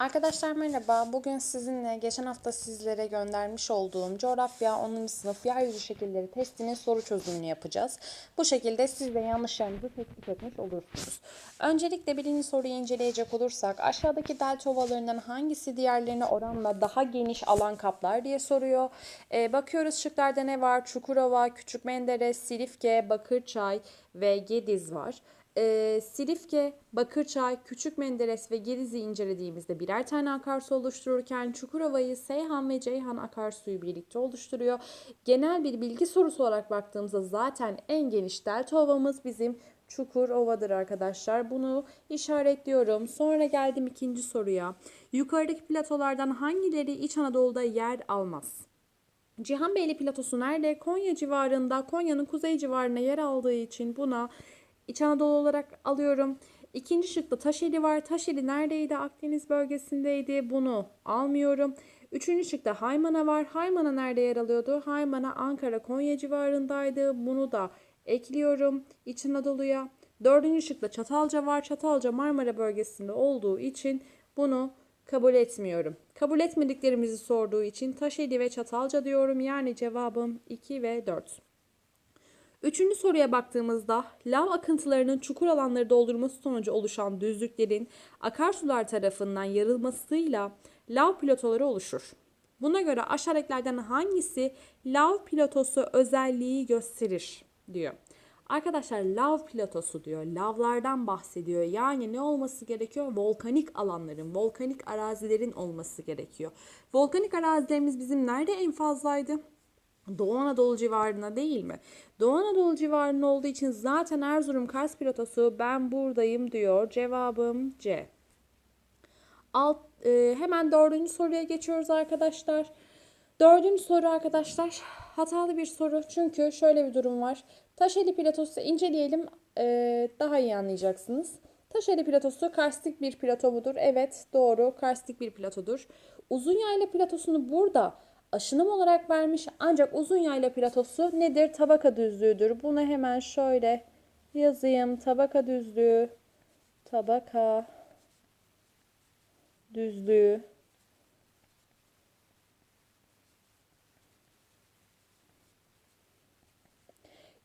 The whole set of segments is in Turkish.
Arkadaşlar merhaba. Bugün sizinle geçen hafta sizlere göndermiş olduğum coğrafya 10. sınıf yeryüzü şekilleri testinin soru çözümünü yapacağız. Bu şekilde siz de yanlışlarınızı tespit etmiş olursunuz. Öncelikle birinci soruyu inceleyecek olursak aşağıdaki delta ovalarından hangisi diğerlerine oranla daha geniş alan kaplar diye soruyor. Ee, bakıyoruz şıklarda ne var? Çukurova, Küçük Menderes, Silifke, Bakırçay ve Gediz var. Ee, Silifke, Bakırçay, Küçük Menderes ve Gediz'i incelediğimizde birer tane akarsu oluştururken Çukurova'yı Seyhan ve Ceyhan akarsuyu birlikte oluşturuyor. Genel bir bilgi sorusu olarak baktığımızda zaten en geniş delta ovamız bizim Çukurova'dır arkadaşlar. Bunu işaretliyorum. Sonra geldim ikinci soruya. Yukarıdaki platolardan hangileri İç Anadolu'da yer almaz? Cihanbeyli platosu nerede? Konya civarında, Konya'nın kuzey civarına yer aldığı için buna İç Anadolu olarak alıyorum. İkinci şıkta Taşeli var. Taşeli neredeydi? Akdeniz bölgesindeydi. Bunu almıyorum. Üçüncü şıkta Haymana var. Haymana nerede yer alıyordu? Haymana Ankara, Konya civarındaydı. Bunu da ekliyorum İç Anadolu'ya. Dördüncü şıkta Çatalca var. Çatalca Marmara bölgesinde olduğu için bunu kabul etmiyorum. Kabul etmediklerimizi sorduğu için Taşeli ve Çatalca diyorum. Yani cevabım 2 ve 4. Üçüncü soruya baktığımızda lav akıntılarının çukur alanları doldurması sonucu oluşan düzlüklerin akarsular tarafından yarılmasıyla lav platoları oluşur. Buna göre aşağıdakilerden hangisi lav platosu özelliği gösterir diyor. Arkadaşlar lav platosu diyor. Lavlardan bahsediyor. Yani ne olması gerekiyor? Volkanik alanların, volkanik arazilerin olması gerekiyor. Volkanik arazilerimiz bizim nerede en fazlaydı? Doğu Anadolu civarına değil mi? Doğu Anadolu civarında olduğu için zaten Erzurum Kars platosu ben buradayım diyor. Cevabım C. Alt, e, hemen dördüncü soruya geçiyoruz arkadaşlar. Dördüncü soru arkadaşlar hatalı bir soru. Çünkü şöyle bir durum var. Taşeli platosu inceleyelim e, daha iyi anlayacaksınız. Taşeli platosu karstik bir plato mudur? Evet doğru karstik bir platodur. Uzun yayla platosunu burada aşınım olarak vermiş ancak uzun yayla platosu nedir? Tabaka düzlüğüdür. Bunu hemen şöyle yazayım. Tabaka düzlüğü, tabaka düzlüğü.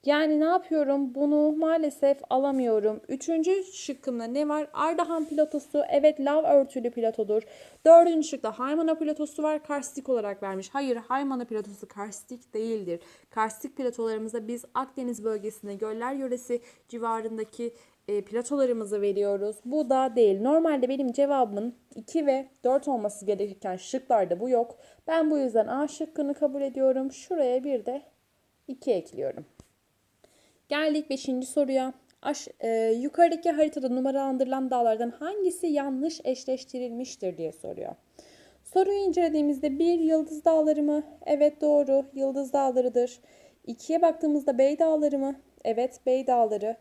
Yani ne yapıyorum? Bunu maalesef alamıyorum. Üçüncü şıkkımda ne var? Ardahan platosu. Evet lav örtülü platodur. Dördüncü şıkta Haymana platosu var. Karstik olarak vermiş. Hayır Haymana platosu karstik değildir. Karstik platolarımıza biz Akdeniz bölgesinde göller yöresi civarındaki e, platolarımızı veriyoruz. Bu da değil. Normalde benim cevabımın 2 ve 4 olması gerekirken şıklarda bu yok. Ben bu yüzden A şıkkını kabul ediyorum. Şuraya bir de 2 ekliyorum. Geldik 5. soruya. Aş, e, yukarıdaki haritada numaralandırılan dağlardan hangisi yanlış eşleştirilmiştir diye soruyor. Soruyu incelediğimizde bir Yıldız Dağları mı? Evet doğru Yıldız Dağları'dır. 2'ye baktığımızda Bey Dağları mı? Evet Bey Dağları.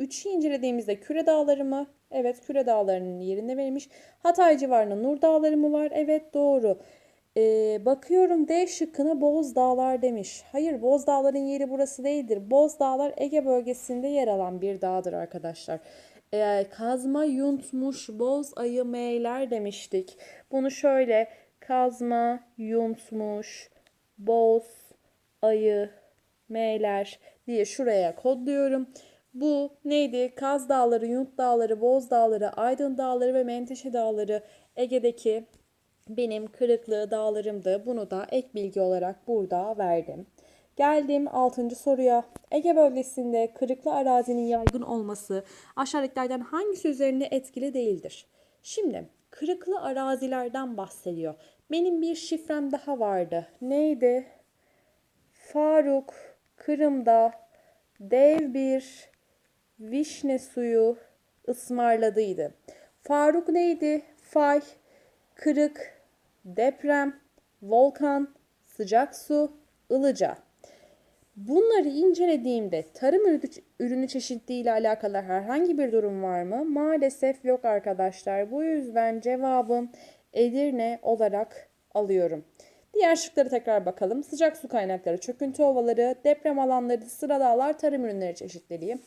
3'ü incelediğimizde Küre Dağları mı? Evet Küre Dağları'nın yerinde verilmiş. Hatay civarında Nur Dağları mı var? Evet doğru. Ee, bakıyorum D şıkkına Boz Dağlar demiş. Hayır Boz Dağlar'ın yeri burası değildir. Boz Dağlar Ege bölgesinde yer alan bir dağdır arkadaşlar. Ee, kazma yuntmuş boz ayı meyler demiştik. Bunu şöyle kazma yuntmuş boz ayı meyler diye şuraya kodluyorum. Bu neydi? Kaz Dağları, Yunt Dağları, Boz Dağları, Aydın Dağları ve Menteşe Dağları Ege'deki benim kırıklığı dağlarımdı. Bunu da ek bilgi olarak burada verdim. Geldim 6. soruya. Ege bölgesinde kırıklı arazinin yaygın olması aşağıdakilerden hangisi üzerinde etkili değildir? Şimdi kırıklı arazilerden bahsediyor. Benim bir şifrem daha vardı. Neydi? Faruk Kırım'da dev bir vişne suyu ısmarladıydı. Faruk neydi? Fay, kırık, deprem, volkan, sıcak su, ılıca. Bunları incelediğimde tarım ürünü çeşitliliği ile alakalı herhangi bir durum var mı? Maalesef yok arkadaşlar. Bu yüzden cevabım Edirne olarak alıyorum. Diğer şıkları tekrar bakalım. Sıcak su kaynakları, çöküntü ovaları, deprem alanları, sıra dağlar, tarım ürünleri çeşitliliği.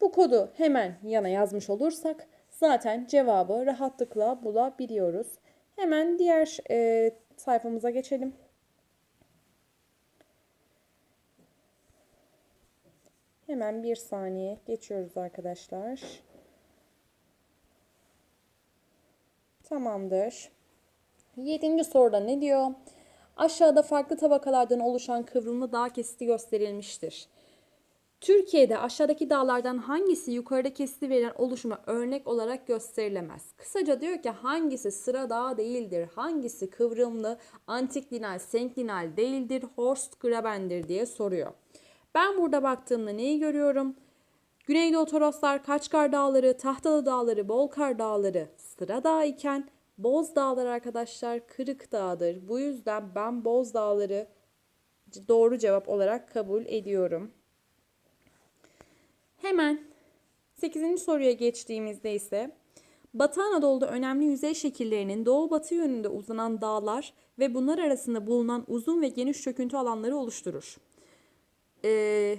Bu kodu hemen yana yazmış olursak zaten cevabı rahatlıkla bulabiliyoruz. Hemen diğer e, sayfamıza geçelim. Hemen bir saniye geçiyoruz arkadaşlar. Tamamdır. Yedinci soruda ne diyor? Aşağıda farklı tabakalardan oluşan kıvrımlı dağ kesiti gösterilmiştir. Türkiye'de aşağıdaki dağlardan hangisi yukarıda kesiti verilen oluşuma örnek olarak gösterilemez? Kısaca diyor ki hangisi sıra dağ değildir, hangisi kıvrımlı, antiklinal, senklinal değildir, Horst Graben'dir diye soruyor. Ben burada baktığımda neyi görüyorum? Güneydoğu Toroslar, Kaçkar Dağları, Tahtalı Dağları, Bolkar Dağları sıra dağ iken Boz Dağları arkadaşlar Kırık Dağ'dır. Bu yüzden ben Boz Dağları doğru cevap olarak kabul ediyorum. Hemen 8. soruya geçtiğimizde ise Batı Anadolu'da önemli yüzey şekillerinin doğu batı yönünde uzanan dağlar ve bunlar arasında bulunan uzun ve geniş çöküntü alanları oluşturur. Ee,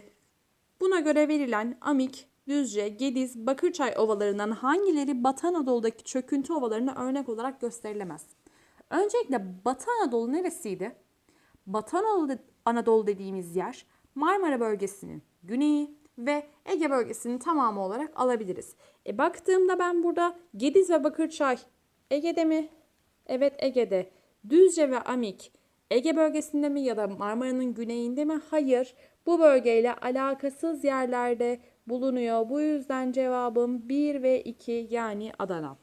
buna göre verilen Amik, Düzce, Gediz, Bakırçay ovalarından hangileri Batı Anadolu'daki çöküntü ovalarına örnek olarak gösterilemez? Öncelikle Batı Anadolu neresiydi? Batı Anadolu, Anadolu dediğimiz yer Marmara bölgesinin güneyi ve Ege bölgesinin tamamı olarak alabiliriz. E baktığımda ben burada Gediz ve Bakırçay Ege'de mi? Evet Ege'de. Düzce ve Amik Ege bölgesinde mi ya da Marmara'nın güneyinde mi? Hayır. Bu bölgeyle alakasız yerlerde bulunuyor. Bu yüzden cevabım 1 ve 2 yani Adana.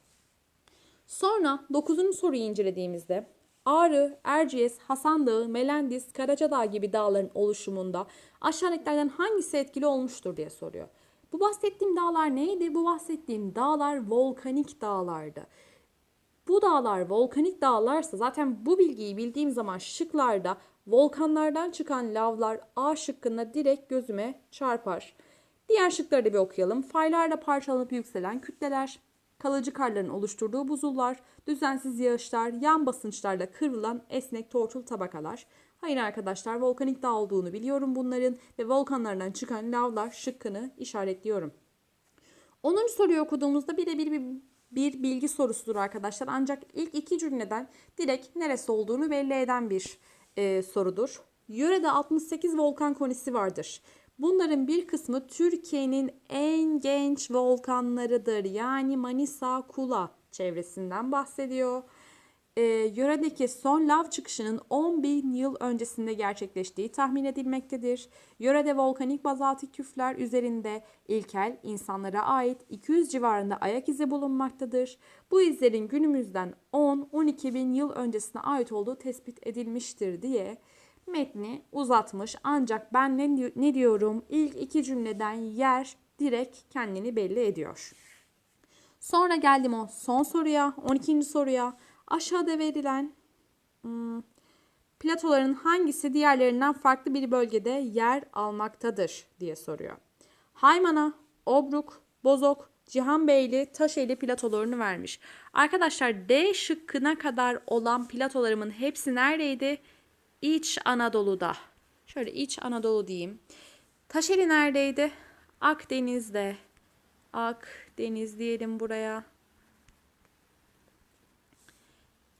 Sonra 9. soruyu incelediğimizde Ağrı, Erciyes, Hasan Dağı, Melendiz, Karacadağ gibi dağların oluşumunda aşağıdakilerden hangisi etkili olmuştur diye soruyor. Bu bahsettiğim dağlar neydi? Bu bahsettiğim dağlar volkanik dağlardı. Bu dağlar volkanik dağlarsa zaten bu bilgiyi bildiğim zaman şıklarda volkanlardan çıkan lavlar A şıkkında direkt gözüme çarpar. Diğer şıkları da bir okuyalım. Faylarla parçalanıp yükselen kütleler, kalıcı karların oluşturduğu buzullar, düzensiz yağışlar, yan basınçlarla kıvrılan esnek tortul tabakalar. Hayır arkadaşlar volkanik dağ olduğunu biliyorum bunların ve volkanlardan çıkan lavlar şıkkını işaretliyorum. 10. soruyu okuduğumuzda birebir bir, bir bilgi sorusudur arkadaşlar. Ancak ilk iki cümleden direkt neresi olduğunu belli eden bir e, sorudur. Yörede 68 volkan konisi vardır. Bunların bir kısmı Türkiye'nin en genç volkanlarıdır. Yani Manisa Kula çevresinden bahsediyor. Ee, yöredeki son lav çıkışının 10 bin yıl öncesinde gerçekleştiği tahmin edilmektedir. Yörede volkanik bazaltik küfler üzerinde ilkel insanlara ait 200 civarında ayak izi bulunmaktadır. Bu izlerin günümüzden 10-12 bin yıl öncesine ait olduğu tespit edilmiştir diye metni uzatmış. Ancak ben ne, ne diyorum? İlk iki cümleden yer direkt kendini belli ediyor. Sonra geldim o son soruya, 12. soruya. Aşağıda verilen hmm, platoların hangisi diğerlerinden farklı bir bölgede yer almaktadır diye soruyor. Haymana, Obruk, Bozok, Cihanbeyli, Taşeli platolarını vermiş. Arkadaşlar D şıkkına kadar olan platolarımın hepsi neredeydi? İç Anadolu'da. Şöyle İç Anadolu diyeyim. Taşeli neredeydi? Akdeniz'de. Akdeniz diyelim buraya.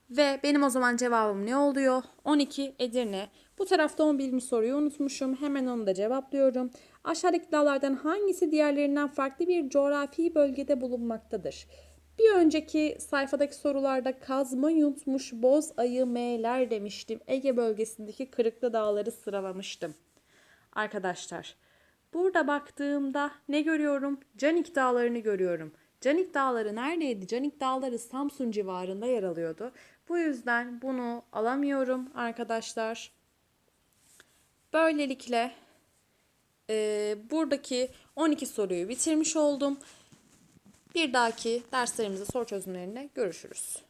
Ve benim o zaman cevabım ne oluyor? 12 Edirne. Bu tarafta 11. soruyu unutmuşum. Hemen onu da cevaplıyorum. Aşağıdaki dağlardan hangisi diğerlerinden farklı bir coğrafi bölgede bulunmaktadır? Bir önceki sayfadaki sorularda kazma yuntmuş boz ayı M'ler demiştim. Ege bölgesindeki Kırıklı Dağları sıralamıştım. Arkadaşlar burada baktığımda ne görüyorum? Canik Dağları'nı görüyorum. Canik Dağları neredeydi? Canik Dağları Samsun civarında yer alıyordu. Bu yüzden bunu alamıyorum arkadaşlar. Böylelikle e, buradaki 12 soruyu bitirmiş oldum. Bir dahaki derslerimizde soru çözümlerinde görüşürüz.